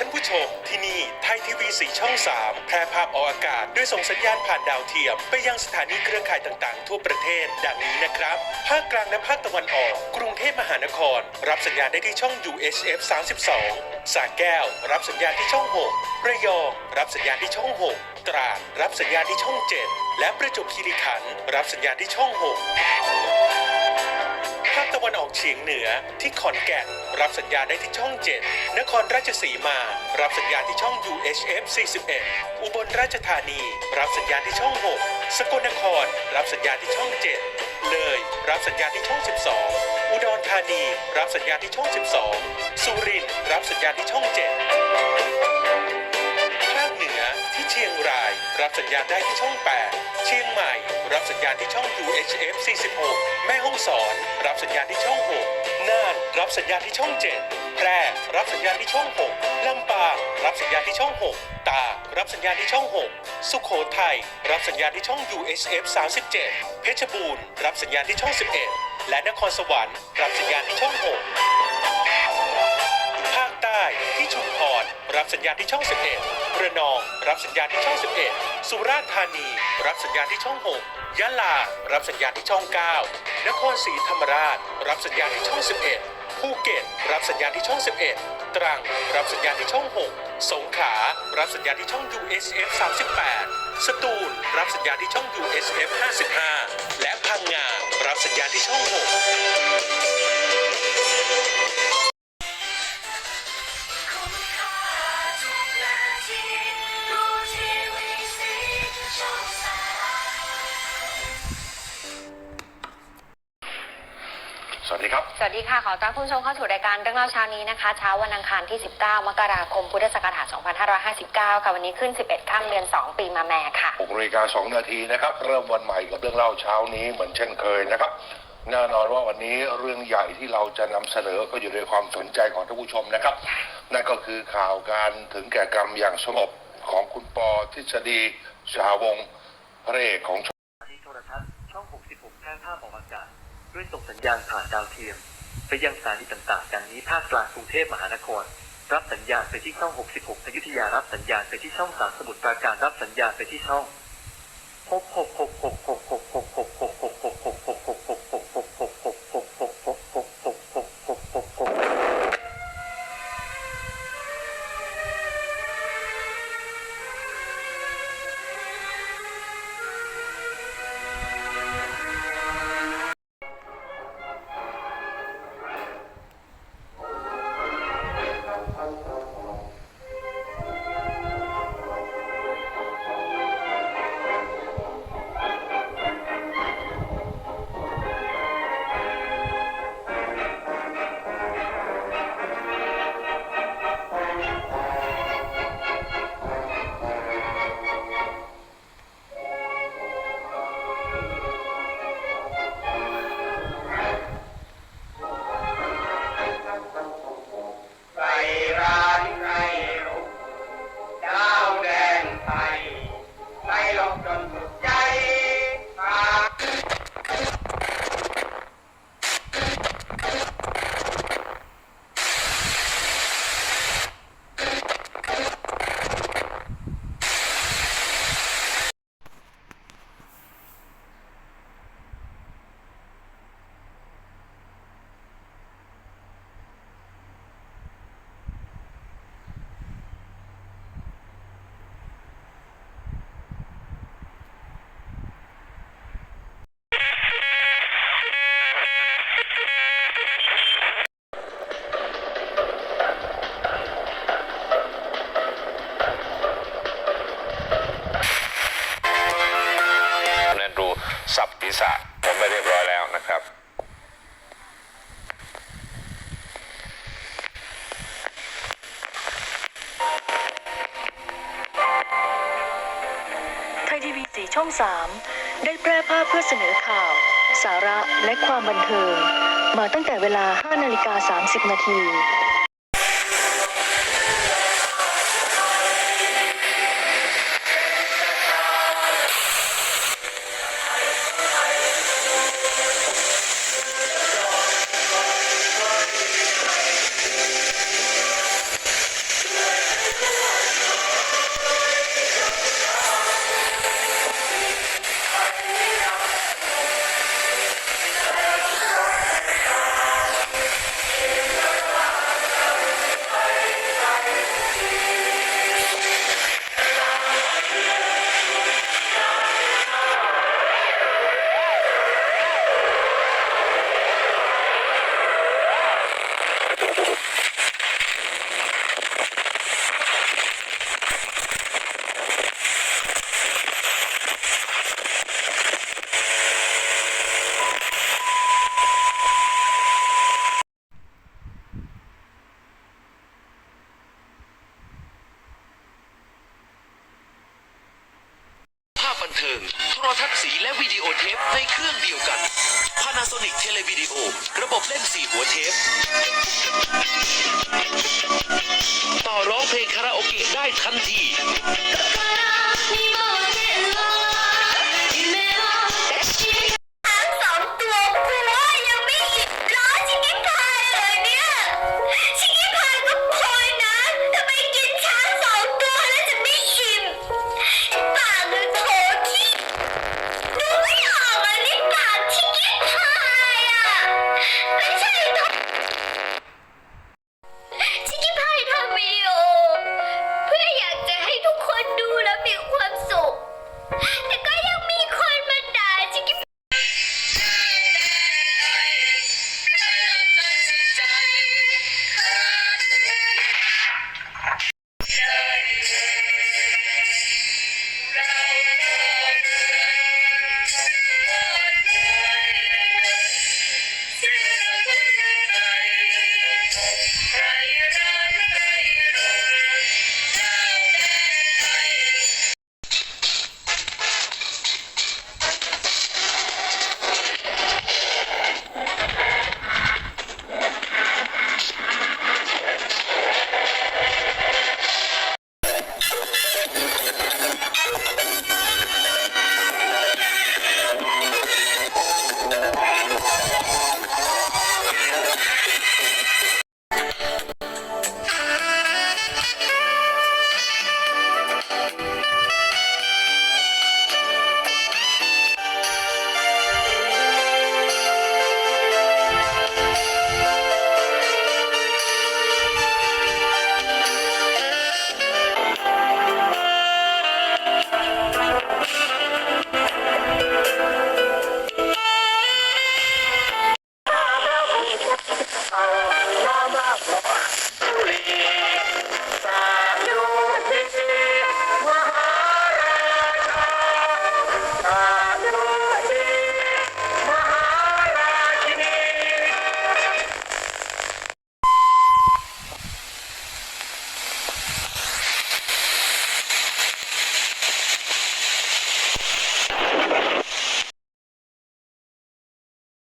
ท่านผู้ชมที่นี่ไทยทีวีสีช่อง 3 แพร่ภาพออกอากาศ ด้วยส่งสัญญาณผ่านดาวเทียม ไปยังสถานีเครือข่ายต่างๆ ทั่วประเทศ ดังนี้นะครับ ภาคกลางและภาคตะวันออก กรุงเทพมหานคร รับสัญญาณได้ที่ช่อง UHF 32สระแก้ว รับสัญญาณที่ช่อง 6 ระยอง รับสัญญาณที่ช่อง 6 ตราด รับสัญญาณที่ช่อง 7 และประจวบคีรีขันธ์รับสัญญาณที่ช่อง 6 ภาคตะวันออกเฉียงเหนือที่ขอนแก่น รับสัญญาณได้ที่ช่อง 7 นครราชสีมา รับสัญญาณที่ช่อง UHF 41 อุบลราชธานี รับสัญญาณที่ช่อง 6 สกลนคร รับสัญญาณที่ช่อง 7 เลย รับสัญญาณที่ช่อง 12 อุดรธานี รับสัญญาณที่ช่อง 12 สุรินทร์รับสัญญาณที่ช่อง 7 ชียงราย รับสัญญาณได้ที่ช่อง 8 เชียงใหม่ รับสัญญาณที่ช่อง UHF 46 แม่ฮ่องสอน รับสัญญาณที่ช่อง 6 น่าน รับสัญญาณที่ช่อง 7 แพร่ รับสัญญาณที่ช่อง 6 ลำปาง รับสัญญาณที่ช่อง 6 ตาก รับสัญญาณที่ช่อง 6 สุโขทัย รับสัญญาณที่ช่อง UHF 37 เพชรบูรณ์ รับสัญญาณที่ช่อง 11 และนครสวรรค์ รับสัญญาณที่ช่อง 6 รับสัญญาณที่ช่อง 11 ระนอง รับสัญญาณที่ช่อง 11 สุราษฎร์ธานี รับสัญญาณที่ช่อง 6 ยะลา รับสัญญาณที่ช่อง 9 นครศรีธรรมราช รับสัญญาณที่ช่อง 11 ภูเก็ต รับสัญญาณที่ช่อง 11 ตรัง รับสัญญาณที่ช่อง 6 สงขลา รับสัญญาณที่ช่อง USF 38 สตูล รับสัญญาณที่ช่อง USF 55 และพังงา รับสัญญาณที่ช่อง 6 ครับ สวัสดีค่ะ ขอต้อนรับคุณผู้ชมเข้าสู่รายการเรื่องเล่าเช้านี้นะคะ เช้าวันอังคารที่ 19 มกราคม พุทธศักราช 2559 ค่ะ วันนี้ขึ้น 11ค่ำเดือน 2 ปีมาแม่ค่ะ6นาฬิกา2นาทีนะครับ เริ่มวันใหม่กับเรื่องเล่าเช้านี้เหมือนเช่นเคยนะครับ แน่นอนว่าวันนี้เรื่องใหญ่ที่เราจะนำเสนอก็อยู่ในความสนใจของท่านผู้ชมนะครับ นั่นก็คือข่าวการถึงแก่กรรมอย่างสงบของคุณปอทฤษฎีสหวงศ์พระเอกของ ด้วยส่งสัญญาณผ่านดาวเทียม ไปยังสถานีต่างๆดังนี้ภาคกลางกรุงเทพมหานคร รับสัญญาณไปที่ช่อง 66อยุธยารับสัญญาณไปที่ช่อง 3 สมุทรปราการรับสัญญาณไปที่ช่อง 6 6 6 6 6 6 6 6 6 6 6 6 6 6 6 6 6 6 ไปเรียบร้อยแล้วนะครับ ไทยทีวีสีช่อง 3 ได้แพร่ภาพเพื่อเสนอข่าว สาระและความบันเทิง มาตั้งแต่เวลา 5 นาฬิกา 30 นาที Panasonic Televideo ระบบเล่นสี่หัวเทป ต่อร้องเพลงคาราโอเกะได้ทันที